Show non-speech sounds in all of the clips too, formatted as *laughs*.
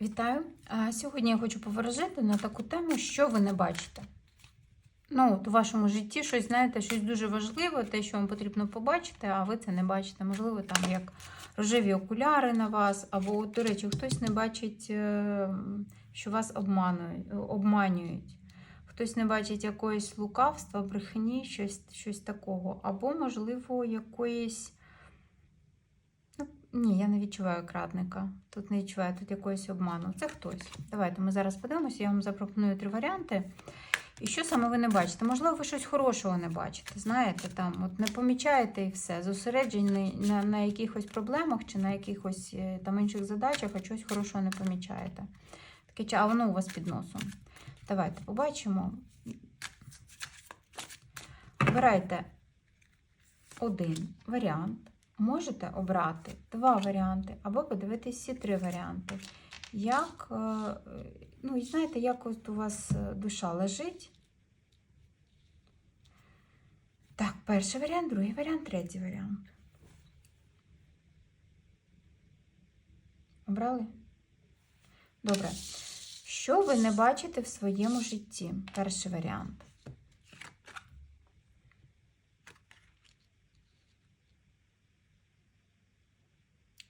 Вітаю! Сьогодні я хочу поворожити на таку тему, що ви не бачите. Ну, от у вашому житті щось, знаєте, щось дуже важливе, те, що вам потрібно побачити, а ви це не бачите. Можливо, там як рожеві окуляри на вас, або, до речі, хтось не бачить, е, що вас обманюють. Хтось не бачить якоїсь лукавства, брехні, щось, щось такого. Або, можливо, якоїсь. Ні, я не відчуваю крадника. Тут не відчуваю тут якогось обману. Це хтось. Давайте ми зараз подивимося, я вам запропоную три варіанти. І що саме ви не бачите? Можливо, ви щось хорошого не бачите. Знаєте, там от не помічаєте і все. Зосереджені на, на якихось проблемах чи на якихось е, там інших задачах, а щось хорошого не помічаєте. Таке, а воно у вас під носом. Давайте побачимо. Обирайте один варіант. Можете обрати два варіанти, або подивитись всі три варіанти. Як, е, ну, знаєте, як от у вас е, душа лежить. Так, перший варіант, другий варіант, третій варіант. Обрали? Добре. Що ви не бачите в своєму житті? Перший варіант.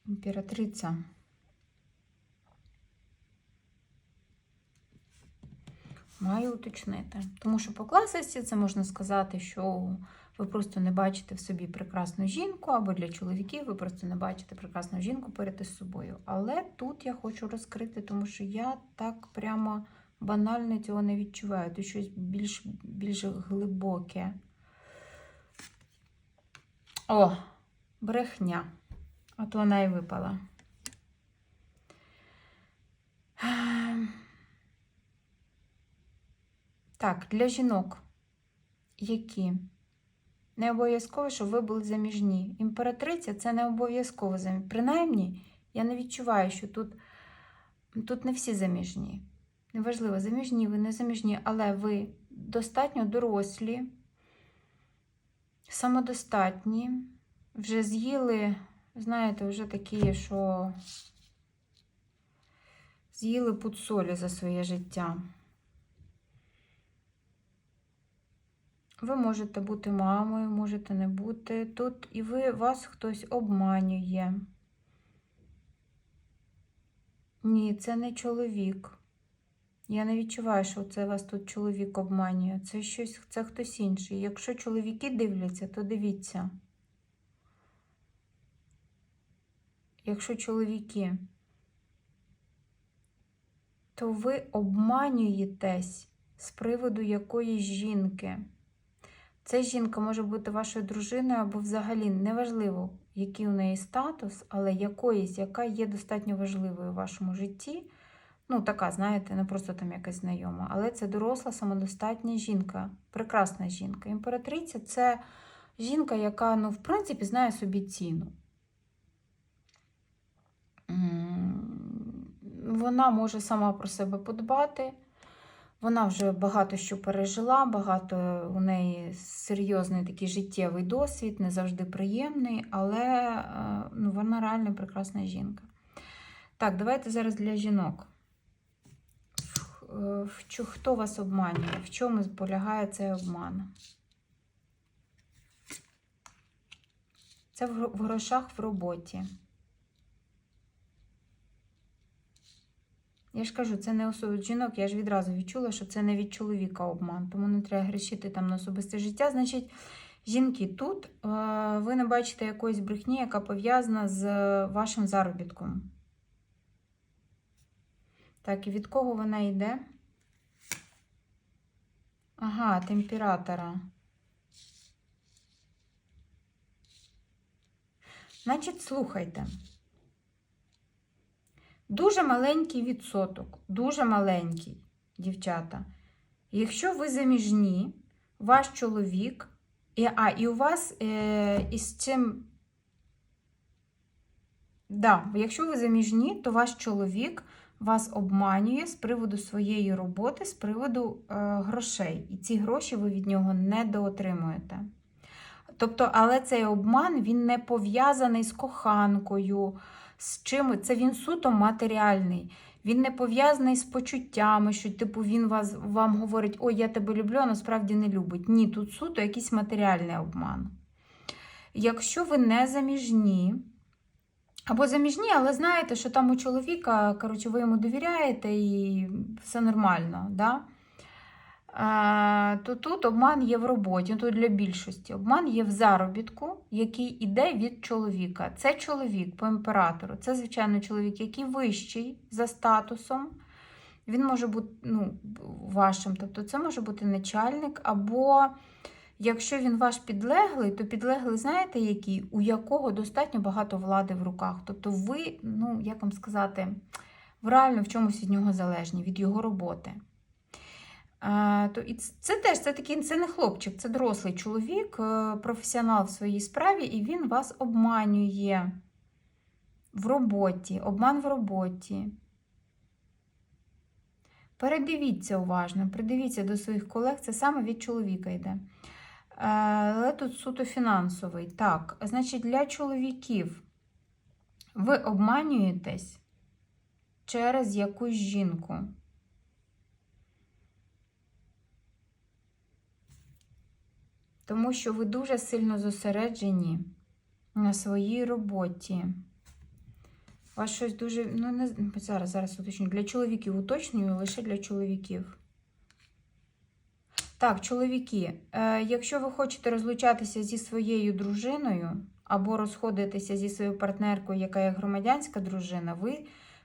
Імператриця. Маю уточнити. Тому що по класиці це можна сказати, що ви просто не бачите в собі прекрасну жінку, або для чоловіків ви просто не бачите прекрасну жінку поряд із собою. Але тут я хочу розкрити, тому що я так прямо банально цього не відчуваю. Тут щось більш, більш глибоке. О, брехня. От вона і випала. Так, для жінок, які не обов'язково, щоб ви були заміжні. Імператриця це не обов'язково заміжні. Принаймні, я не відчуваю, що тут, тут не всі заміжні. Неважливо, заміжні ви не заміжні, але ви достатньо дорослі, самодостатні, вже з'їли, знаєте, вже такі, що з'їли пуд солі за своє життя. Ви можете бути мамою, можете не бути. Тут і ви вас хтось обманює. Ні, це не чоловік. Я не відчуваю, що це вас тут чоловік обманює. Це щось, це хтось інший. Якщо чоловіки дивляться, то дивіться. Якщо чоловіки, то ви обманюєтесь з приводу якоїсь жінки. Ця жінка може бути вашою дружиною або взагалі неважливо, який у неї статус, але якоїсь, яка є достатньо важливою в вашому житті. Ну, така, знаєте, не просто там якась знайома, але це доросла, самодостатня жінка, прекрасна жінка. Імператриця це жінка, яка, ну, в принципі, знає собі ціну. Вона може сама про себе подбати. Вона вже багато що пережила, багато у неї серйозний такий життєвий досвід, не завжди приємний, але е, ну, вона реально прекрасна жінка. Так, давайте зараз для жінок. Е, Хто вас обманює? В чому полягає цей обман? Це в грошах в роботі. Я ж кажу, це не особи жінок, я ж відразу відчула, що це не від чоловіка обман, тому не треба грішити там на особисте життя. Значить, жінки, тут е, ви не бачите якоїсь брехні, яка пов'язана з вашим заробітком. Так, і від кого вона йде? Ага, від імператора. Значить, слухайте. Дуже маленький відсоток, дуже маленький, дівчата. Якщо ви заміжні, ваш чоловік, і, а, і у вас е, із цим. Да, якщо ви заміжні, то ваш чоловік вас обманює з приводу своєї роботи, з приводу е, грошей. І ці гроші ви від нього не доотримуєте. Тобто, але цей обман він не пов'язаний з коханкою, з чим це він суто матеріальний. Він не пов'язаний з почуттями, що типу він вас вам говорить, ой, я тебе люблю, а насправді не любить. Ні, тут суто якийсь матеріальний обман. Якщо ви не заміжні, або заміжні, але знаєте, що там у чоловіка, коротше, ви йому довіряєте і все нормально, да? То тут обман є в роботі, ну, тут для більшості. Обман є в заробітку, який іде від чоловіка. Це чоловік по імператору. Це, звичайно, чоловік, який вищий за статусом. Він може бути ну, вашим, тобто це може бути начальник, або якщо він ваш підлеглий, то підлеглий, знаєте, який, у якого достатньо багато влади в руках. Тобто ви, ну, як вам сказати, реально в чомусь від нього залежні, від його роботи. То і це теж це такий, це не хлопчик, це дорослий чоловік, е, професіонал в своїй справі, і він вас обманює в роботі, обман в роботі. Передивіться уважно, придивіться до своїх колег, це саме від чоловіка йде. Е, Але тут суто фінансовий. Так, значить, для чоловіків ви обманюєтесь через якусь жінку. Тому що ви дуже сильно зосереджені на своїй роботі. У вас щось дуже. Ну, не зараз, зараз уточню. Для чоловіків уточнюю лише для чоловіків. Так, чоловіки, е, якщо ви хочете розлучатися зі своєю дружиною або розходитися зі своєю партнеркою, яка є громадянська дружина, ви,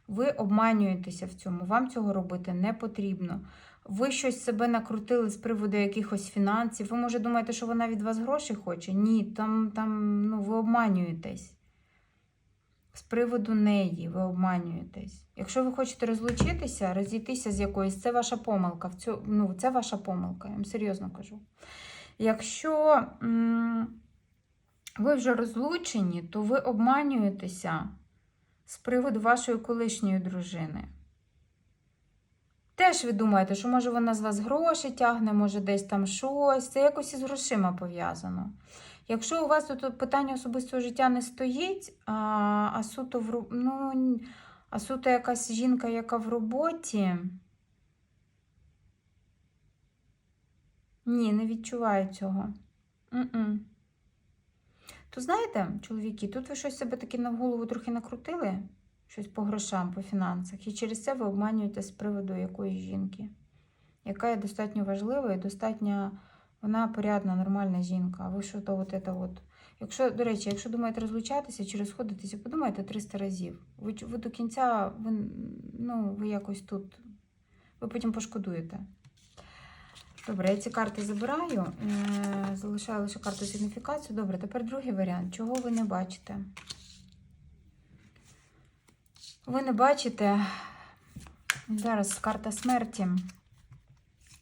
ви обманюєтеся в цьому. Вам цього робити не потрібно. Ви щось себе накрутили з приводу якихось фінансів. Ви, може, думаєте, що вона від вас гроші хоче? Ні, там, там ну, ви обманюєтесь. З приводу неї ви обманюєтесь. Якщо ви хочете розлучитися, розійтися з якоюсь, це ваша помилка. В цю, ну, це ваша помилка, я вам серйозно кажу. Якщо м ви вже розлучені, то ви обманюєтеся з приводу вашої колишньої дружини. Теж ви думаєте, що може вона з вас гроші тягне, може десь там щось. Це якось із грошима пов'язано. Якщо у вас тут питання особистого життя не стоїть, а а, суто в, ну, а суто якась жінка, яка в роботі. Ні, не відчуваю цього. Н -н. То знаєте, чоловіки, тут ви щось себе таки на голову трохи накрутили, щось по грошам, по фінансах, і через це ви обманюєте з приводу якоїсь жінки, яка є достатньо важлива і достатньо. Вона порядна, нормальна жінка. А ви що то от це от. Якщо, до речі, якщо думаєте розлучатися чи розходитися, подумайте 300 разів. Ви, ви до кінця, ви, ну, ви якось тут, ви потім пошкодуєте. Добре, я ці карти забираю, е, залишаю лише карту сигніфікацію. Добре, тепер другий варіант. Чого ви не бачите? Ви не бачите. Зараз карта смерті.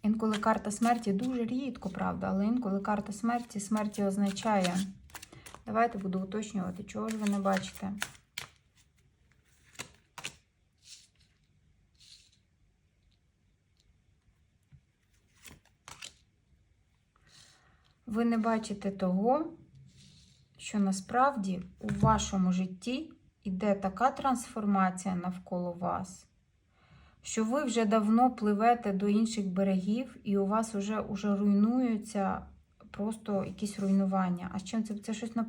Інколи карта смерті дуже рідко, правда, але інколи карта смерті смерті означає. Давайте буду уточнювати, чого ж ви не бачите. Ви не бачите того, що насправді у вашому житті йде така трансформація навколо вас що ви вже давно пливете до інших берегів, і у вас вже уже руйнуються просто якісь руйнування. А з чим це? Це щось на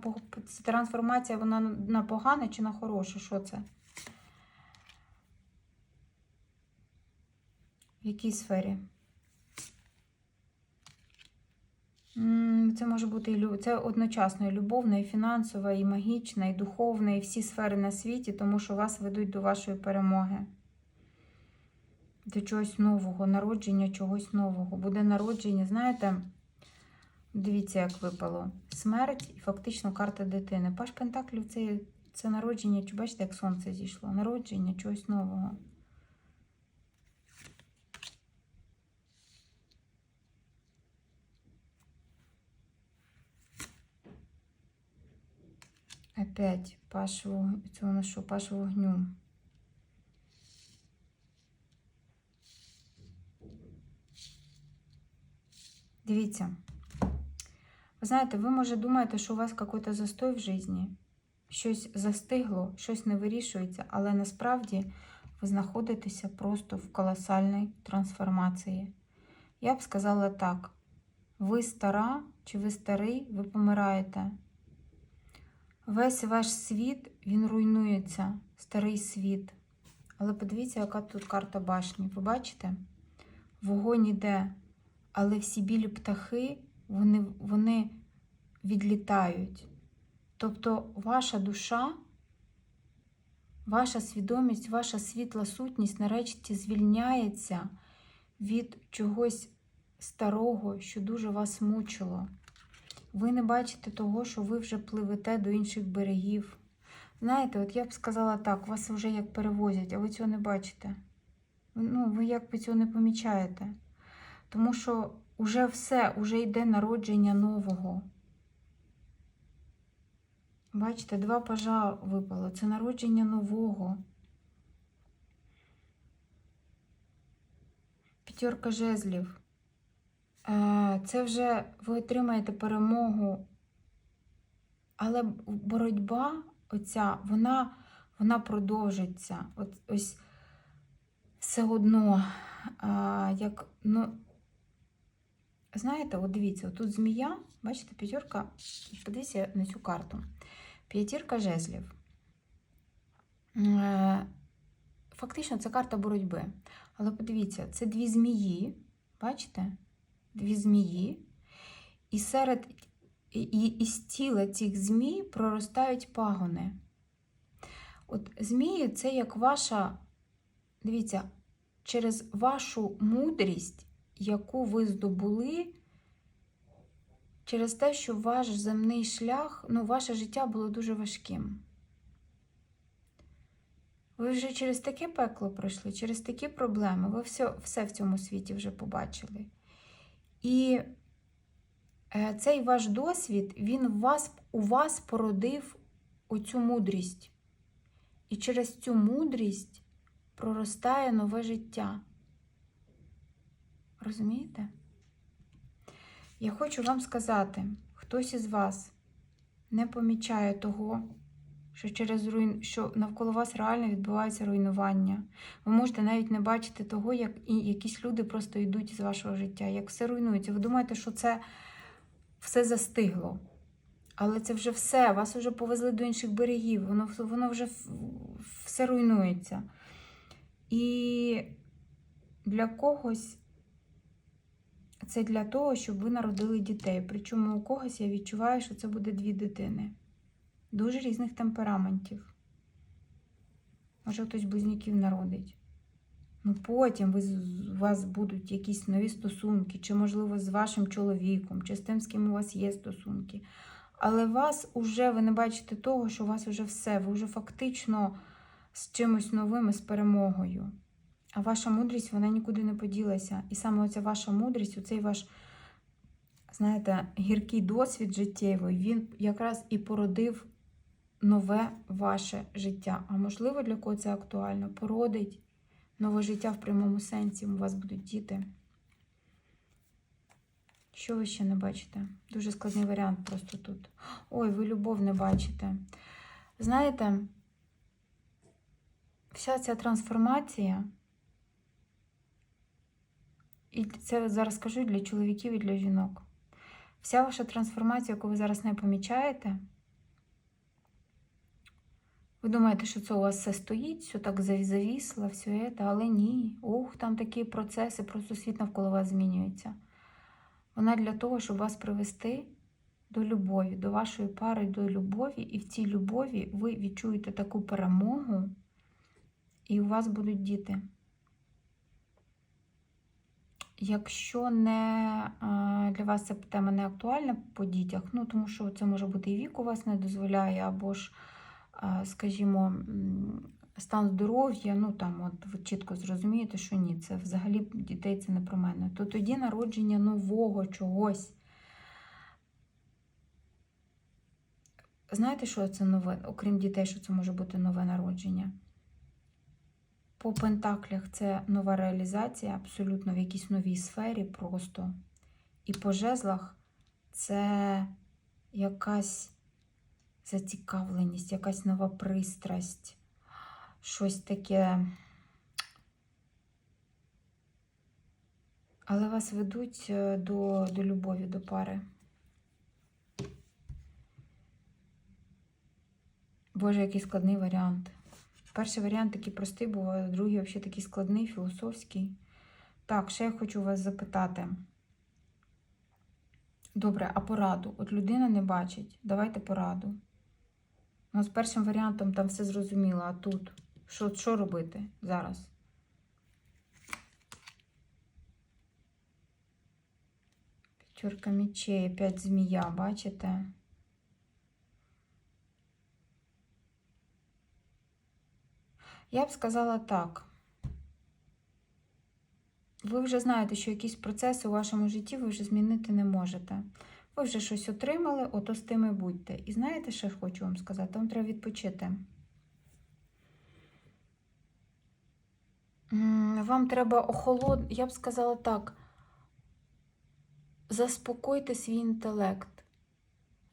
Це трансформація, вона на погане чи на хороше? Що це? В якій сфері? Це може бути це одночасно і любовна, і фінансова, і магічна, і духовна, і всі сфери на світі, тому що вас ведуть до вашої перемоги до чогось нового, народження чогось нового. Буде народження, знаєте, дивіться, як випало. Смерть і фактично карта дитини. Паш Пентаклів це, це народження, чи бачите, як сонце зійшло? Народження чогось нового. Опять паш воно що, паш вогню. Дивіться. Ви знаєте, ви, може, думаєте, що у вас якийсь застой в житті. щось застигло, щось не вирішується, але насправді ви знаходитеся просто в колосальній трансформації. Я б сказала так: ви стара чи ви старий, ви помираєте. Весь ваш світ, він руйнується, старий світ. Але подивіться, яка тут карта башні. Ви бачите? Вогонь іде, але всі білі птахи, вони, вони відлітають. Тобто ваша душа, ваша свідомість, ваша світла сутність нарешті звільняється від чогось старого, що дуже вас мучило. Ви не бачите того, що ви вже пливете до інших берегів. Знаєте, от я б сказала так, вас вже як перевозять, а ви цього не бачите. Ну, ви якби цього не помічаєте. Тому що вже все, вже йде народження нового. Бачите, два пажа випало. Це народження нового. П'ятерка жезлів. Це вже ви отримаєте перемогу. Але боротьба оця, вона, вона продовжиться. От, ось все одно, а, як, ну, знаєте, от дивіться, тут змія, бачите, п'ятерка, подивіться на цю карту. П'ятірка жезлів. Е, Фактично, це карта боротьби. Але подивіться, це дві змії, бачите? Дві змії. І серед і, із тіла цих змій проростають пагони. От змії це як ваша, дивіться, через вашу мудрість, яку ви здобули, через те, що ваш земний шлях, ну, ваше життя було дуже важким. Ви вже через таке пекло пройшли, через такі проблеми, ви все, все в цьому світі вже побачили. І е, цей ваш досвід, він у вас, у вас породив оцю мудрість. І через цю мудрість проростає нове життя. Розумієте? Я хочу вам сказати, хтось із вас не помічає того, що через руйн... що навколо вас реально відбувається руйнування. Ви можете навіть не бачити того, як і якісь люди просто йдуть з вашого життя, як все руйнується. Ви думаєте, що це все застигло. Але це вже все, вас вже повезли до інших берегів, воно, воно вже все руйнується. І для когось це для того, щоб ви народили дітей. Причому у когось я відчуваю, що це буде дві дитини. Дуже різних темпераментів. Може, хтось близнюків народить. Ну, потім ви, у вас будуть якісь нові стосунки, чи, можливо, з вашим чоловіком, чи з тим, з ким у вас є стосунки. Але вас уже, ви не бачите того, що у вас вже все, ви вже фактично з чимось новим з перемогою. А ваша мудрість, вона нікуди не поділася. І саме оця ваша мудрість, оцей ваш, знаєте, гіркий досвід життєвий, він якраз і породив нове ваше життя. А можливо, для кого це актуально, породить нове життя в прямому сенсі. У вас будуть діти. Що ви ще не бачите? Дуже складний варіант просто тут. Ой, ви любов не бачите. Знаєте, вся ця трансформація, і це зараз скажу для чоловіків і для жінок. Вся ваша трансформація, яку ви зараз не помічаєте, ви думаєте, що це у вас все стоїть, все так завісло, все це, але ні. Ух, там такі процеси, просто світ навколо вас змінюється. Вона для того, щоб вас привести до любові, до вашої пари, до любові, і в цій любові ви відчуєте таку перемогу, і у вас будуть діти. Якщо не для вас ця тема не актуальна по дітях, ну тому що це може бути і вік у вас не дозволяє, або ж, скажімо, стан здоров'я, ну там от ви чітко зрозумієте, що ні, це взагалі дітей це не про мене. То тоді народження нового чогось. Знаєте, що це нове, окрім дітей, що це може бути нове народження? По пентаклях це нова реалізація, абсолютно в якійсь новій сфері просто. І по жезлах це якась зацікавленість, якась нова пристрасть, щось таке. Але вас ведуть е, до, до любові, до пари. Боже, який складний варіант. Перший варіант такий простий був, а другий взагалі такий складний, філософський. Так, ще я хочу вас запитати. Добре, а пораду? От людина не бачить. Давайте пораду. Ну, з першим варіантом там все зрозуміло, а тут що, що робити зараз? П'ятерка мечей, опять змія, бачите? Я б сказала так. Ви вже знаєте, що якісь процеси у вашому житті ви вже змінити не можете. Ви вже щось отримали, ото з тими будьте. І знаєте, що я хочу вам сказати? Вам треба відпочити. Вам треба охолод... я б сказала так. Заспокойте свій інтелект.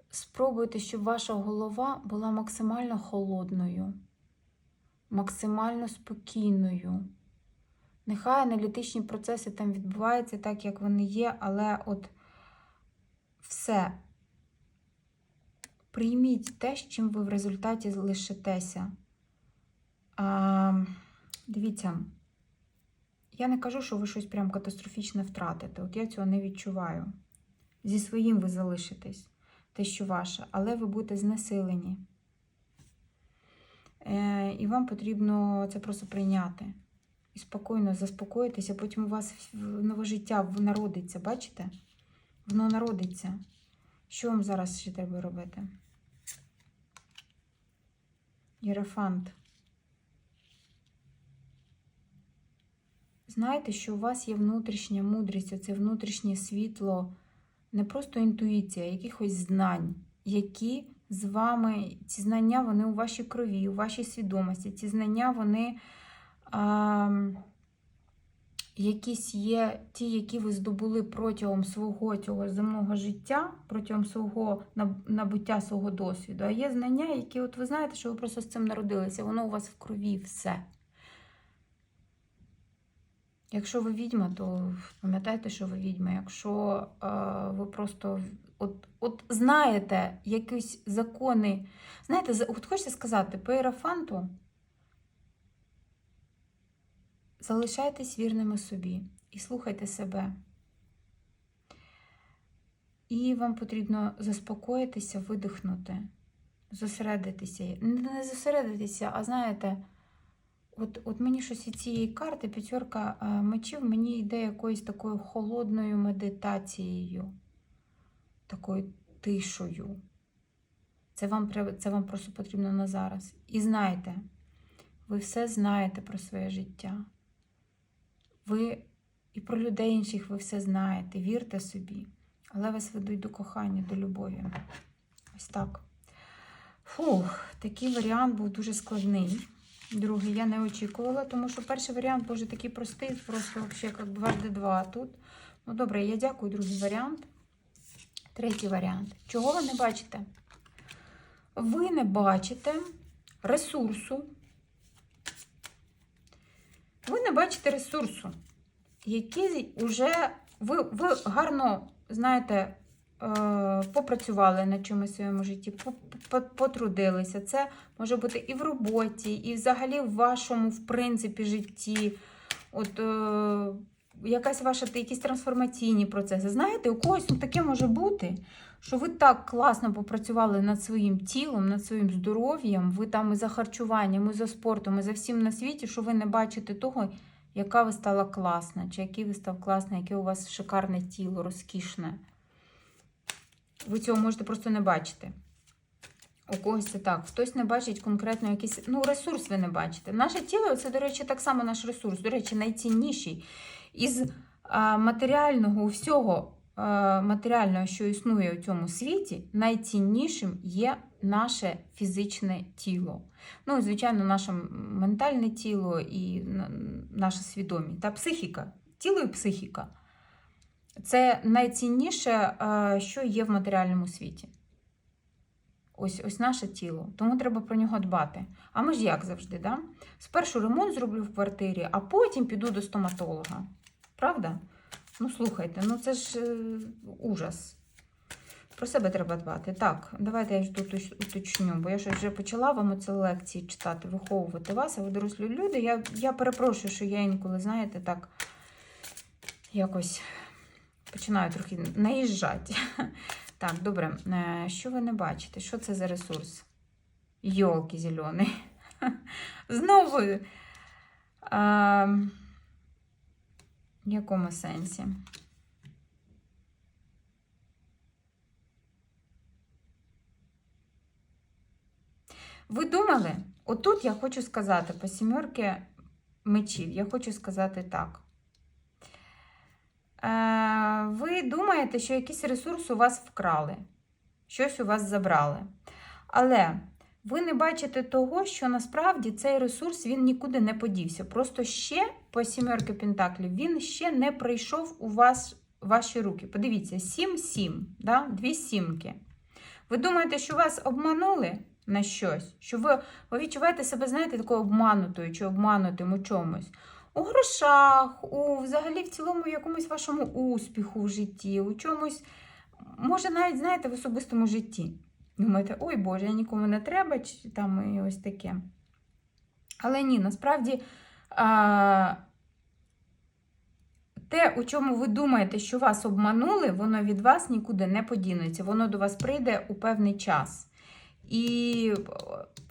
Спробуйте, щоб ваша голова була максимально холодною, максимально спокійною. Нехай аналітичні процеси там відбуваються так, як вони є, але от все. Прийміть те, з чим ви в результаті лишитеся. А, дивіться, я не кажу, що ви щось прям катастрофічне втратите. От я цього не відчуваю. Зі своїм ви залишитесь, те, що ваше, але ви будете знесилені. Е, і вам потрібно це просто прийняти. І спокійно заспокоїтися, потім у вас нове життя народиться, бачите? Воно народиться. Що вам зараз ще треба робити? Єрофант. Знайте, що у вас є внутрішня мудрість, оце внутрішнє світло, не просто інтуїція, а якихось знань, які з вами, ці знання, вони у вашій крові, у вашій свідомості. Ці знання, вони а, якісь є ті, які ви здобули протягом свого цього земного життя, протягом свого набуття свого досвіду. А є знання, які, от ви знаєте, що ви просто з цим народилися, воно у вас в крові все. Якщо ви відьма, то пам'ятайте, що ви відьма. Якщо е, ви просто от, от знаєте якісь закони, знаєте, от хочете сказати, по ерафанту залишайтесь вірними собі і слухайте себе. І вам потрібно заспокоїтися, видихнути, зосередитися. Не зосередитися, а знаєте. От, от мені щось із цієї карти, п'ятерка е, мечів, мені йде якоюсь такою холодною медитацією, такою тишою. Це вам, це вам просто потрібно на зараз. І знайте, ви все знаєте про своє життя. Ви і про людей інших ви все знаєте. Вірте собі, але вас ведуть до кохання, до любові. Ось так. Фух, такий варіант був дуже складний. Другий я не очікувала, тому що перший варіант боже такий простий, просто вообще як дважди два тут. Ну добре, я дякую, другий варіант. Третій варіант. Чого ви не бачите? Ви не бачите ресурсу. Ви не бачите ресурсу, який вже ви, ви гарно, знаєте, е, попрацювали на чомусь своєму житті, по- по- потрудилися. Це може бути і в роботі, і взагалі в вашому, в принципі, житті. От е, якась ваша якісь трансформаційні процеси. Знаєте, у когось ну, таке може бути, що ви так класно попрацювали над своїм тілом, над своїм здоров'ям, ви там і за харчуванням, і за спортом, і за всім на світі, що ви не бачите того, яка ви стала класна, чи який ви став класний, яке у вас шикарне тіло, розкішне. Ви цього можете просто не бачити. У когось це так. Хтось не бачить конкретно якийсь ну, ресурс, ви не бачите. Наше тіло це, до речі, так само наш ресурс. До речі, найцінніший. Із матеріального всього матеріального, що існує у цьому світі, найціннішим є наше фізичне тіло. Ну, звичайно, наше ментальне тіло і наша свідомість та психіка. Тіло і психіка. Це найцінніше, що є в матеріальному світі. Ось ось наше тіло, тому треба про нього дбати. А ми ж як завжди, да? спершу ремонт зроблю в квартирі, а потім піду до стоматолога. Правда? Ну, слухайте, ну це ж е, ужас. Про себе треба дбати. Так, давайте я тут уточню, бо я ж вже почала вам оці лекції читати, виховувати вас, а ви дорослі люди. Я, я перепрошую, що я інколи, знаєте, так якось починаю трохи наїжджати. *laughs* Так, добре. Е, Що ви не бачите? Що це за ресурс? Йолки зелений. *laughs* Знову. е, В якому сенсі? Ви думали? Отут я хочу сказати по сімерки мечів, я хочу сказати так. Е, ви думаєте, що якийсь ресурс у вас вкрали, щось у вас забрали. Але ви не бачите того, що насправді цей ресурс він нікуди не подівся. Просто ще по сімерки Пентаклів він ще не прийшов у вас ваші руки. Подивіться, 7-7, да? дві сімки. Ви думаєте, що вас обманули на щось? Що ви, ви відчуваєте себе, знаєте, такою обманутою чи обманутим у чомусь? У грошах, у взагалі в цілому якомусь вашому успіху в житті, у чомусь, може, навіть, знаєте, в особистому житті. Думаєте, ой Боже, нікому не треба, чи там і ось таке. Але ні, насправді а, те, у чому ви думаєте, що вас обманули, воно від вас нікуди не подінеться. Воно до вас прийде у певний час. І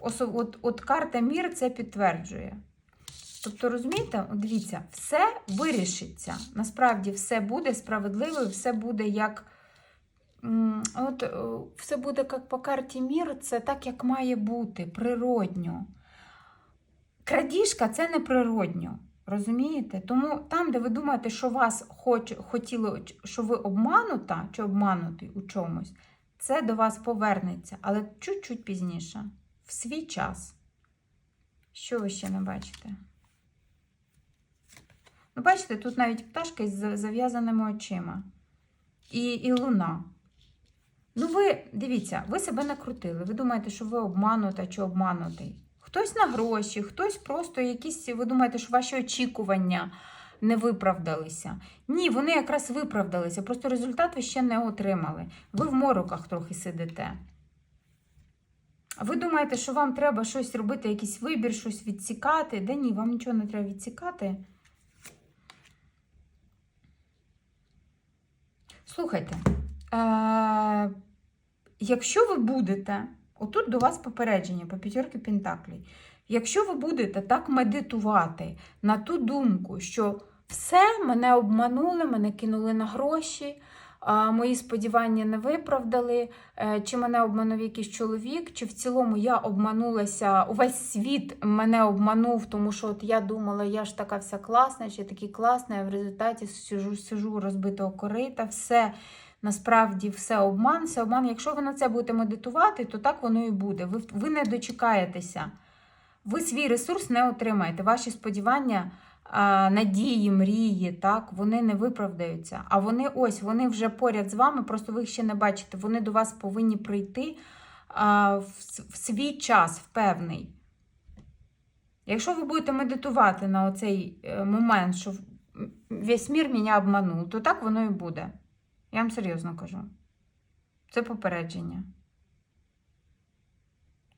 от, от карта Мір це підтверджує. Тобто, розумієте, дивіться, все вирішиться. Насправді все буде справедливо, все буде як. От е, все буде як по карті Мір, це так, як має бути, природньо. Крадіжка це не природньо. Розумієте? Тому там, де ви думаєте, що вас хоч, хотіло, що ви обманута чи обманутий у чомусь, це до вас повернеться, але чуть-чуть пізніше, в свій час. Що ви ще не бачите? Ну, бачите, тут навіть пташка з зав'язаними очима. І, і луна. Ну, ви дивіться, ви себе накрутили. Ви думаєте, що ви обманута чи обманутий. Хтось на гроші, хтось просто якісь, ви думаєте, що ваші очікування не виправдалися. Ні, вони якраз виправдалися, просто результат ви ще не отримали. Ви в мороках трохи сидите. Ви думаєте, що вам треба щось робити, якийсь вибір, щось відсікати? Да ні, вам нічого не треба відсікати. Слухайте, е- якщо ви будете, отут до вас попередження по п'ятерки Пентаклей, якщо ви будете так медитувати на ту думку, що все, мене обманули, мене кинули на гроші, мої сподівання не виправдали, е, чи мене обманув якийсь чоловік, чи в цілому я обманулася, увесь світ мене обманув, тому що от я думала, я ж така вся класна, чи такий класний, а в результаті сижу, сижу розбитого корита, все. Насправді все обман, все обман. Якщо ви на це будете медитувати, то так воно і буде. Ви, ви не дочекаєтеся. Ви свій ресурс не отримаєте. Ваші сподівання, надії, мрії, так, вони не виправдаються. А вони ось, вони вже поряд з вами, просто ви їх ще не бачите. Вони до вас повинні прийти в, свій час, в певний. Якщо ви будете медитувати на оцей е, момент, що весь мір мене обманув, то так воно і буде. Я вам серйозно кажу. Це попередження.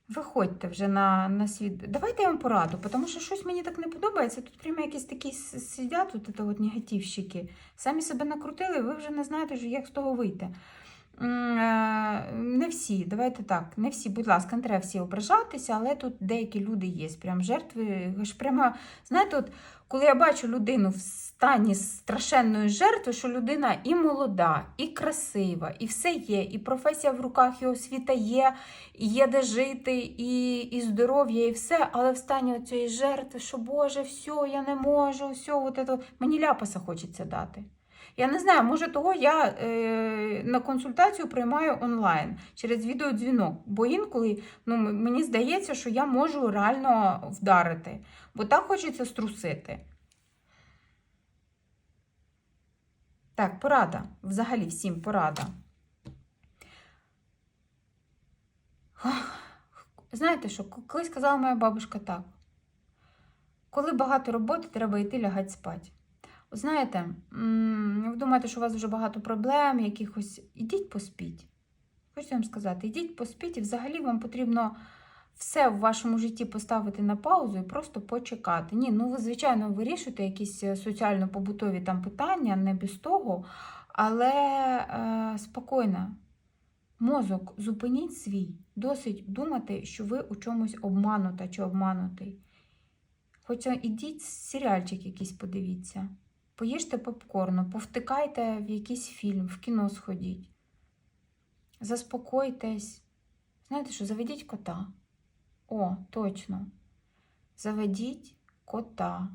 Виходьте вже на, на світ. Давайте я вам пораду, тому що щось мені так не подобається. Тут прямо якісь такі сидять, тут от негативщики. Самі себе накрутили, ви вже не знаєте, як з того вийти. Е, Не всі, давайте так, не всі, будь ласка, не треба всі ображатися, але тут деякі люди є, прям жертви. Ж прямо, знаєте, от коли я бачу людину в стані страшенної жертви, що людина і молода, і красива, і все є, і професія в руках, і освіта є, і є де жити, і, і здоров'я, і все, але в стані цієї жертви, що Боже, все, я не можу, все, от это, мені ляпаса хочеться дати. Я не знаю, може того я е, на консультацію приймаю онлайн через відеодзвінок, бо інколи ну, мені здається, що я можу реально вдарити, бо так хочеться струсити. Так, порада. Взагалі всім порада. Знаєте що, колись сказала моя бабушка так. Коли багато роботи, треба йти лягати спати. Знаєте, ви думаєте, що у вас вже багато проблем, якихось. Ідіть поспіть. Хочу вам сказати, ідіть поспіть, і взагалі вам потрібно все в вашому житті поставити на паузу і просто почекати. Ні, ну ви, звичайно, вирішуєте якісь е, соціально-побутові там питання, не без того, але е, спокійно. Мозок, зупиніть свій. Досить думати, що ви у чомусь обманута чи обманутий. Хоча ідіть серіальчик якийсь подивіться. Поїжте попкорну, повтикайте в якийсь фільм, в кіно сходіть. Заспокойтесь. Знаєте що, заведіть кота. О, точно. Заведіть кота.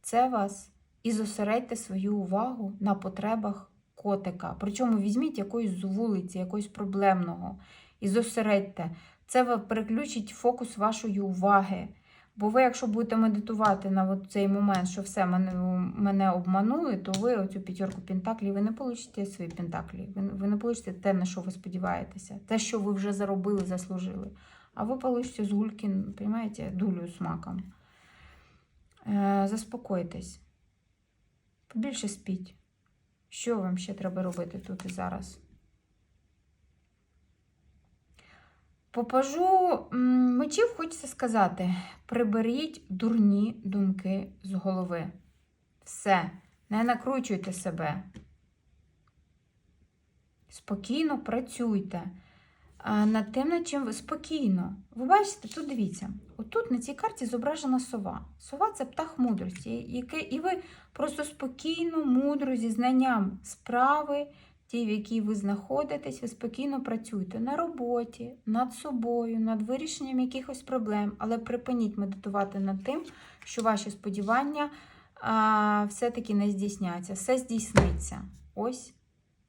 Це вас і зосередьте свою увагу на потребах котика. Причому візьміть якоїсь з вулиці, якогось проблемного. І зосередьте. Це переключить фокус вашої уваги. Бо ви, якщо будете медитувати на цей момент, що все мене, мене обманули, то ви оцю п'ятерку пентаклів, ви не получите свої пентаклі. Ви, ви не получите те, на що ви сподіваєтеся, те, що ви вже заробили, заслужили. А ви получите з гульки, понимаете, дулю з маком. Е, заспокойтесь. Побільше спіть. Що вам ще треба робити тут і зараз? По пажу м, мечів хочеться сказати: приберіть дурні думки з голови. Все, не накручуйте себе. Спокійно працюйте над тим, над чим ви спокійно. Ви бачите, тут дивіться, отут на цій карті зображена сова. Сова це птах мудрості, яке, і ви просто спокійно, мудро, зі знанням справи, ті, в якій ви знаходитесь, ви спокійно працюєте на роботі, над собою, над вирішенням якихось проблем, але припиніть медитувати над тим, що ваші сподівання все-таки не здійсняться, все здійсниться. Ось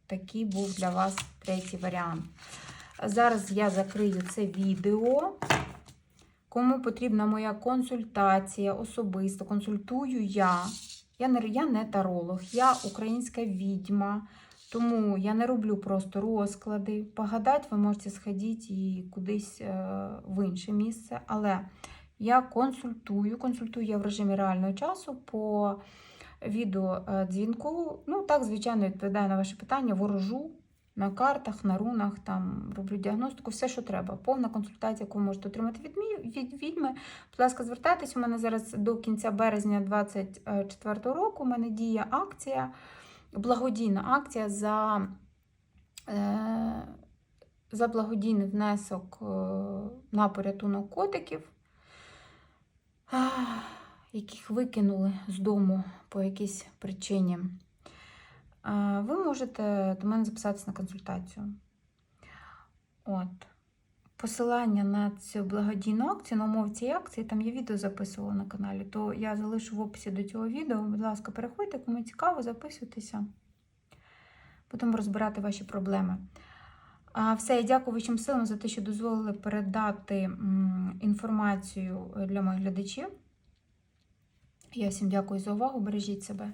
такий був для вас третій варіант. Зараз я закрию це відео. Кому потрібна моя консультація особисто, консультую я. Я не, я не таролог, я українська відьма, тому я не роблю просто розклади. Погадати ви можете сходити і кудись е, в інше місце. Але я консультую, консультую я в режимі реального часу по відеодзвінку. Ну, так, звичайно, відповідаю на ваші питання, ворожу на картах, на рунах, там роблю діагностику, все, що треба. Повна консультація, яку можете отримати від, від відьми. Будь ласка, звертайтесь. У мене зараз до кінця березня 2024 року. У мене діє акція, благодійна акція за, е, за благодійний внесок е, на порятунок котиків, яких викинули з дому по якійсь причині. Ви можете до мене записатися на консультацію. От. Посилання на цю благодійну акцію, на умови цієї акції, там є відео записувала на каналі, то я залишу в описі до цього відео. Будь ласка, переходьте, кому цікаво, записуйтеся. Будемо розбирати ваші проблеми. А, все, я дякую вашим силам за те, що дозволили передати інформацію для моїх глядачів. Я всім дякую за увагу. Бережіть себе.